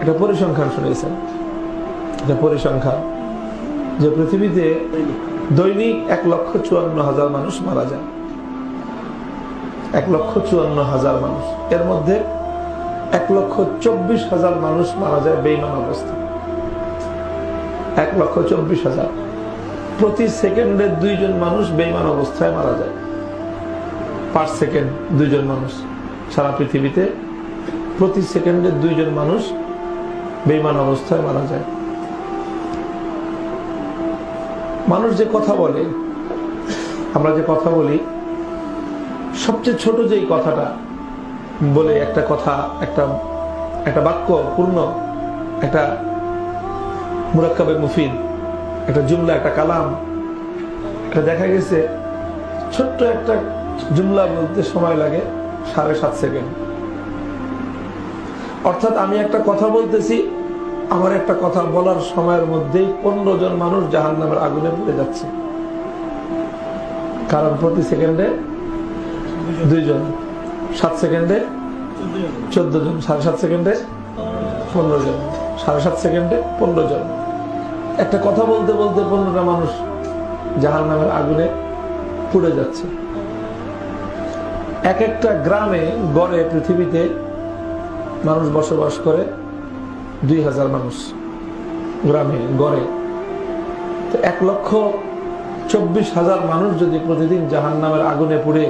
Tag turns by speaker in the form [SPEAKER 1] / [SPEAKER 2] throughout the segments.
[SPEAKER 1] একটা পরিসংখ্যান শুনেছেন। এটা পরিসংখ্যান। যে পৃথিবীতে দৈনিক এক লক্ষ চুয়ান্ন হাজার মানুষ মারা যায়। এক লক্ষ চুয়ান্ন হাজার মানুষ। এর মধ্যে এক লক্ষ চব্বিশ হাজার মানুষ মারা যায় বেইমান অবস্থা এক লক্ষ চব্বিশ হাজার। প্রতি সেকেন্ডে দুইজন মানুষ বেইমান অবস্থায় মারা যায়। পার সেকেন্ড দুইজন মানুষ। সারা পৃথিবীতে প্রতি সেকেন্ডে দুইজন মানুষ বেইমান অবস্থায় মারা যায়। মানুষ যে কথা বলে, আমরা যে কথা বলি, সবচেয়ে ছোট যেই কথাটা বলে একটা কথা, একটা একটা বাক্য পূর্ণ, একটা মুরাক্কাবে মুফিদ, একটা জুমলা, একটা কালাম, এটা দেখা গেছে ছোট্ট একটা জুমলা বলতে সময় লাগে। সাড়ে সাত সেকেন্ড অর্থাৎ আমি একটা কথা বলতেছি, আমার একটা কথা বলার সময়ের মধ্যেই পনেরো জন মানুষ জাহান নামের আগুনে পড়ে যাচ্ছে। কারণ প্রতি সেকেন্ডে দুইজন, সাত সেকেন্ডে চোদ্দ জন, সাড়ে সাত সেকেন্ডে পনেরো জন, সাড়ে সাত সেকেন্ডে পনেরো জন। একটা কথা বলতে বলতে পনেরোটা মানুষ জাহান নামের আগুনে পুড়ে যাচ্ছে। এক একটা গ্রামে গড়ে পৃথিবীতে মানুষ বসবাস করে দুই হাজার মানুষ গ্রামে গড়ে। তো এক লক্ষ চব্বিশ হাজার মানুষ যদি প্রতিদিন জাহান নামের আগুনে পুড়ে,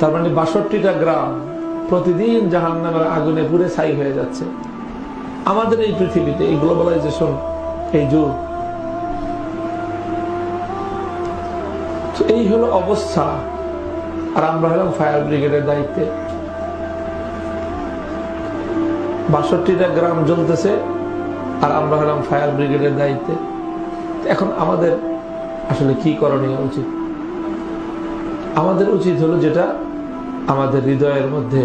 [SPEAKER 1] তার মানে বাষট্টিটা গ্রাম প্রতিদিন জাহান নামের আগুনে পুড়ে ছাই হয়ে যাচ্ছে। আমাদের এই পৃথিবীতে, এই গ্লোবালাইজেশন এই যুগ। এই হলো অবস্থা। আর আমরা হলাম ফায়ার ব্রিগেডের দায়িত্বে। বাষট্টিটা গ্রাম জ্বলতেছে, আর আমরা হলাম ফায়ার ব্রিগেডের দায়িত্বে। এখন আমাদের আসলে কি করণীয় উচিত? আমাদের উচিত হলো যেটা আমাদের হৃদয়ের মধ্যে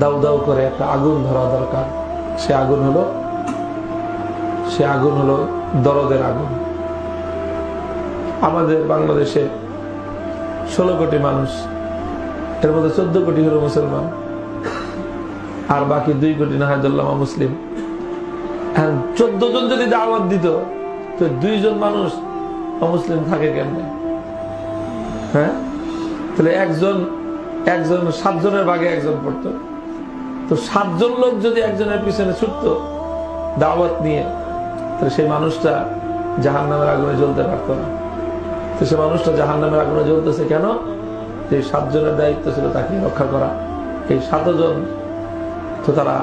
[SPEAKER 1] দাউ দাউ করে একটা আগুন ধরা দরকার। সে আগুন হলো, সে আগুন হলো দরদের আগুন। আমাদের বাংলাদেশে ষোলো কোটি মানুষ। এর মধ্যে চোদ্দ কোটি হলো মুসলমান। আর বাকি দুই কোটি নাহাজুল্লামা মুসলিম। চোদ্দ জন যদি দাওয়াত দিত, তো দুইজন মানুষ অমুসলিম থাকে কেমনে? হ্যাঁ? তাহলে একজন একজন, সাতজনের ভাগে একজন পড়তো। তো সাতজন লোক যদি একজনের পিছনে ছুটতো দাওয়াত নিয়ে, তাহলে সেই মানুষটা জাহান নামের আগুনে জ্বলতে পারতো না। তো সে মানুষটা জাহান নামের আগুনে জ্বলতেছে কেন? যে সাতজনের দায়িত্ব ছিল তাকে রক্ষা করা। এই সাতজন তো তারা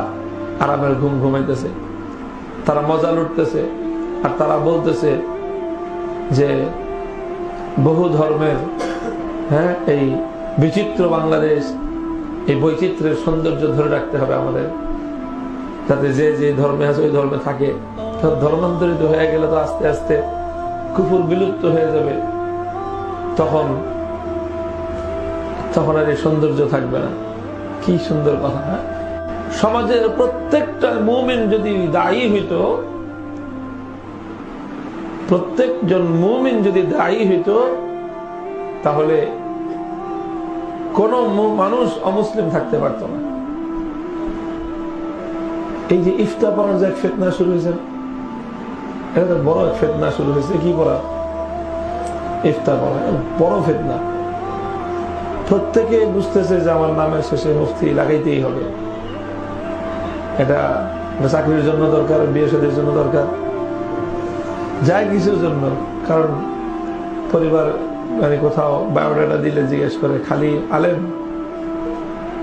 [SPEAKER 1] আরামের ঘুম ঘুমাইতেছে। তারা মজা লুটতেছে আর তারা বলতেছে যে বহু ধর্মের হ্যাঁ এই বিচিত্র বাংলাদেশ, এই বৈচিত্র্যের সৌন্দর্য ধরে রাখতে হবে আমাদের। যাতে যে যে ধর্মে আছে, ওই ধর্মে থাকে। ধর্মান্তরিত হয়ে গেলে তো আস্তে আস্তে কুকুর বিলুপ্ত হয়ে যাবে। তখন তখন আর এই সৌন্দর্য থাকবে না। কি সুন্দর কথা হ্যাঁ? সমাজের প্রত্যেকটা মুমিন যদি দায়ী হইতো, প্রত্যেকজন মুমিন যদি দায়ী হইতো, তাহলে কোন মানুষ অমুসলিম থাকতে পারত না। এই যে ইফতা পড়ার যে এক ফেতনা শুরু হয়েছে, এটা তো বড় এক ফেতনা শুরু হয়েছে, কি করা ইফতার পড়া বড় ফেতনা। প্রত্যেকে বুঝতেছে যে আমার নামের শেষে মুফতি লাগাইতেই হবে। এটা চাকরির জন্য দরকার, বিয়ে সাদের জন্য দরকার। যায় কিছুর জন্য, কারণ পরিবার মানে কোথাও বায়োডাটা দিলে জিজ্ঞেস করে, খালি আলেম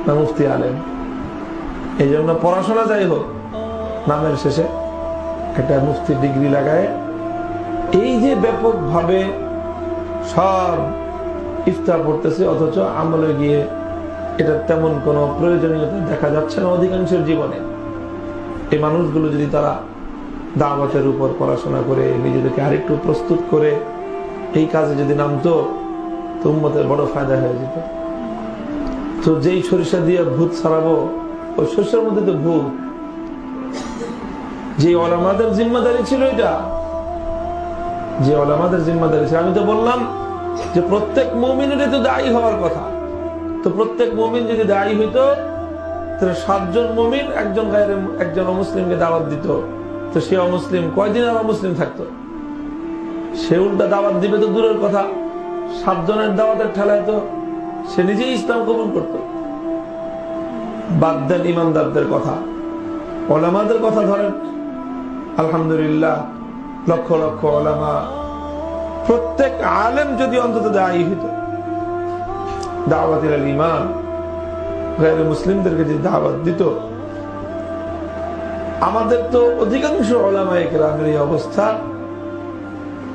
[SPEAKER 1] না মুফতি আলেম? এই জন্য পড়াশোনা যাই হোক, নামের শেষে একটা মুফতি ডিগ্রি লাগায়। এই যে ব্যাপকভাবে সব ইফতার পড়তেছে অথচ আমলে গিয়ে এটা তেমন কোনো প্রয়োজনীয়তা দেখা যাচ্ছে না অধিকাংশের জীবনে। এই মানুষগুলো যদি তারা দাওয়াতের উপর পড়াশোনা করে, নিজেদেরকে আরেকটু প্রস্তুত করে, এই কাজে যদি নামতো, তো উম্মতের বড় ফায়দা হয়ে যেত। তো যেই সরিষা দিয়ে ভূত ছাড়াবো, ওই সরিষার মধ্যে তো ভূত। যে ওলামাদের জিম্মাদারি ছিল এটা যে ওলামাদের জিম্মাদারি ছিল। আমি তো বললাম যে প্রত্যেক মুমিনের তো দায়ী হওয়ার কথা। তো প্রত্যেক মুমিন যদি দায়ী হইতো, তাহলে সাতজন মুমিন একজন গায়ের, একজন অমুসলিমকে দাওয়াত দিত। তো সে অমুসলিম কয়দিন আর অমুসলিম থাকতো? সে উল্টা দাওয়াত দিবে তো দূরের কথা। সাতজনের দাওয়াতের ঠেলায় তো সে নিজেই ইসলাম কবুল করত। বাদ দেন ইমানদারদের কথা। ওলামাদের কথা ধরেন, আলহামদুলিল্লাহ লক্ষ লক্ষ ওলামা, প্রত্যেক আলেম যদি অন্তত দায়ী হইত দাওয়াতের ইমান গায়ের মুসলিমদেরকে যে দাওয়াত দিত, আমাদের তো অধিকাংশ ওলামা একরামের এই অবস্থা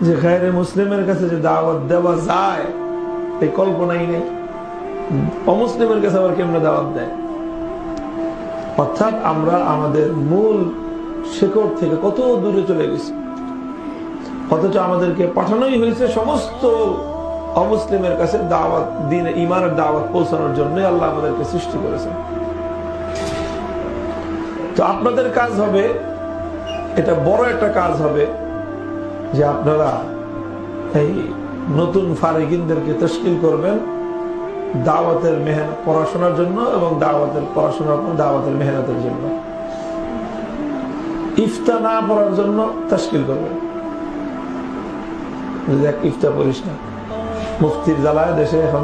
[SPEAKER 1] যে গায়ের মুসলিমের কাছে যে দাওয়াত দেওয়া যায়, এই কল্পনাই নেই। অমুসলিমের কাছে আবার কেমনে দাওয়াত দেয়? অর্থাৎ আমরা আমাদের মূল শেকড় থেকে কত দূরে চলে গেছি? অথচ আমাদেরকে পাঠানোই হয়েছে সমস্ত অমুসলিমের কাছে দাওয়াত, দিন ইমানের দাওয়াত পৌঁছানোর জন্য আল্লাহ আমাদেরকে সৃষ্টি করেছেন। তো আপনাদের কাজ হবে, এটা বড় একটা কাজ হবে, যে আপনারা এই নতুন ফারেকিনদেরকে তশকিল করবেন দাওয়াতের মেহনত পড়াশোনার জন্য এবং দাওয়াতের পড়াশোনার দাওয়াতের মেহনতের জন্য। ইফতা না পড়ার জন্য তশকিল করবেন। দেখ ইফতা পড়িস না। মুফতির জ্বালায় দেশে এখন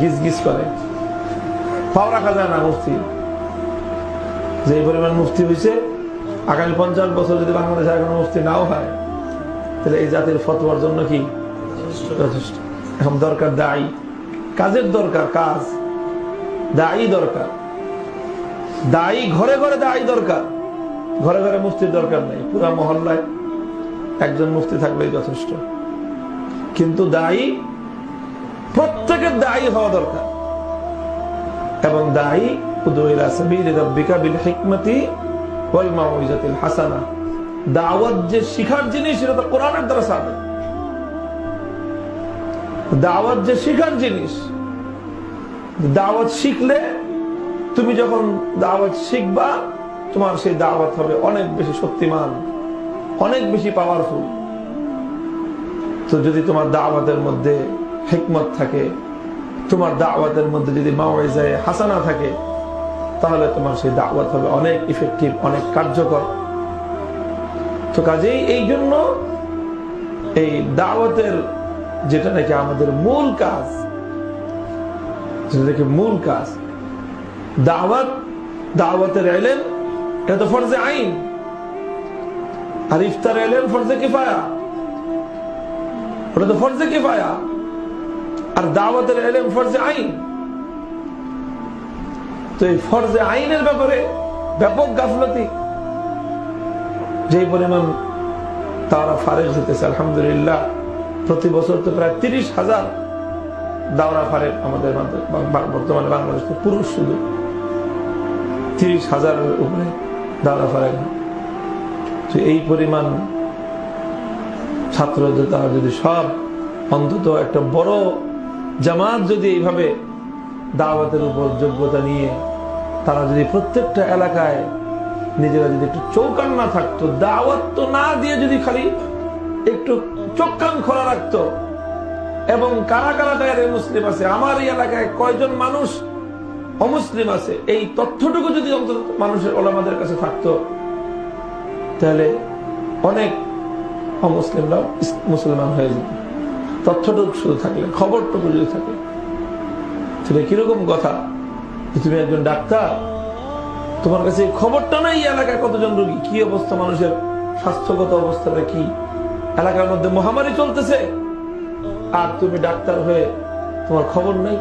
[SPEAKER 1] গিজ গিজ করে। পাও রাখা যায় না মুফতি। যে পরিমাণ মুফতি হয়েছে আগামী পঞ্চাশ বছর যদি বাংলাদেশে এখন মুফতি নাও হয় তাহলে এই জাতির ফতোয়ার জন্য কি? যথেষ্ট। এখন দরকার দায়ী। কাজের দরকার কাজ। দায়ী দরকার। দায়ী ঘরে ঘরে দায়ী দরকার। ঘরে ঘরে মুফতির দরকার নেই। পুরা মহল্লায় একজন মুফতি থাকলেই যথেষ্ট। কিন্তু দায়ী, প্রত্যেকের দায়ী হওয়া দরকার। এবং দায়ী তুমি যখন দাওয়াত শিখবা, তোমার সেই দাওয়াত হবে অনেক বেশি শক্তিমান। অনেক বেশি পাওয়ারফুল তো যদি তোমার দাওয়াতের মধ্যে হিকমত থাকে, তোমার দাওয়াতের মধ্যে যদি মাওয়াইজায় হাসানা থাকে, তাহলে তোমার সেই দাওয়াত হবে অনেক ইফেক্টিভ অনেক কার্যকর। তো কাজেই এই জন্য এই দাওয়াতের যেটা নাকি আমাদের মূল কাজ, যেটা মূল কাজ, দাওয়াত, দাওয়াতের এলেন এটা তো ফরজে আইন। আর ইফতার এলেন ফরজে কিফায়া। ওটা তো ফরজে কিফায়া। আর দাওয়াতের এলেন ফরজে আইন। তো এই ফরজে আইনের ব্যাপারে ব্যাপক গাফলতি। যে পরিমাণ তারা ফারেক হইতেছে, আলহামদুলিল্লাহ, প্রতি বছর তো প্রায় তিরিশ হাজার দাওরা ফারেক আমাদের বর্তমানে বাংলাদেশে পুরুষ শুধু। তিরিশ হাজারের উপরে দাওরা ফারেক হয়। তো এই পরিমাণ ছাত্রদের তারা যদি সব অন্তত একটা বড় জামাত যদি এইভাবে দাওয়াতের উপর যোগ্যতা নিয়ে তারা যদি প্রত্যেকটা এলাকায় নিজেরা যদি একটু চৌকান না থাকতো, দাওয়াত তো না দিয়ে যদি খালি একটু চোখ কান খোলা রাখতো, এবং কারা কারা গায়ের মুসলিম আছে, আমার এই এলাকায় কয়জন মানুষ অমুসলিম আছে, এই তথ্যটুকু যদি অন্তত মানুষের ওলামাদের কাছে থাকতো তাহলে অনেক অমুসলিমরাও মুসলমান হয়ে যেত তথ্যটুকু শুধু থাকলে, খবরটুকু যদি থাকে। তাহলে কীরকম কথা? তুমি একজন ডাক্তার, তোমার কাছে খবরটা নাই এলাকায় কতজন রোগী? কি অবস্থা মানুষের? স্বাস্থ্যগত অবস্থাটা কি? এলাকার মধ্যে মহামারী চলতেছে। আর তুমি ডাক্তার হয়ে তোমার খবর নেই?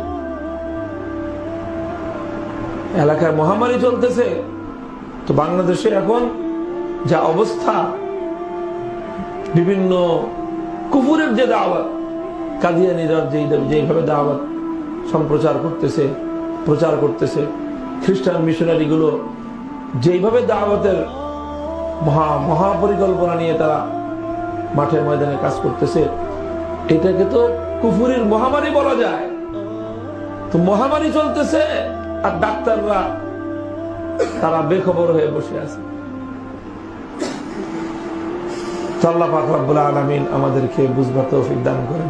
[SPEAKER 1] এলাকায় মহামারী চলতেছে। তো বাংলাদেশে এখন যা অবস্থা, বিভিন্ন কুকুরের যে দাওয়াত কাদিয়ানিরা যেই যেইভাবে দাওয়াত সম্প্রচার করতেছে, প্রচার করতেছে, খ্রিস্টান মিশনারি গুলো যেইভাবে দাওয়াতের মহা মহাপরিকল্পনা নিয়ে তারা মাঠের ময়দানে কাজ করতেছে, এটাকে তো কুফুরির মহামারী বলা যায়। তো মহামারী চলতেছে আর ডাক্তাররা তারা বেখবর হয়ে বসে আছে। তো আল্লাহ পাক রব্বুল আলামিন আমাদেরকে বুঝবার তৌফিক দান করেন।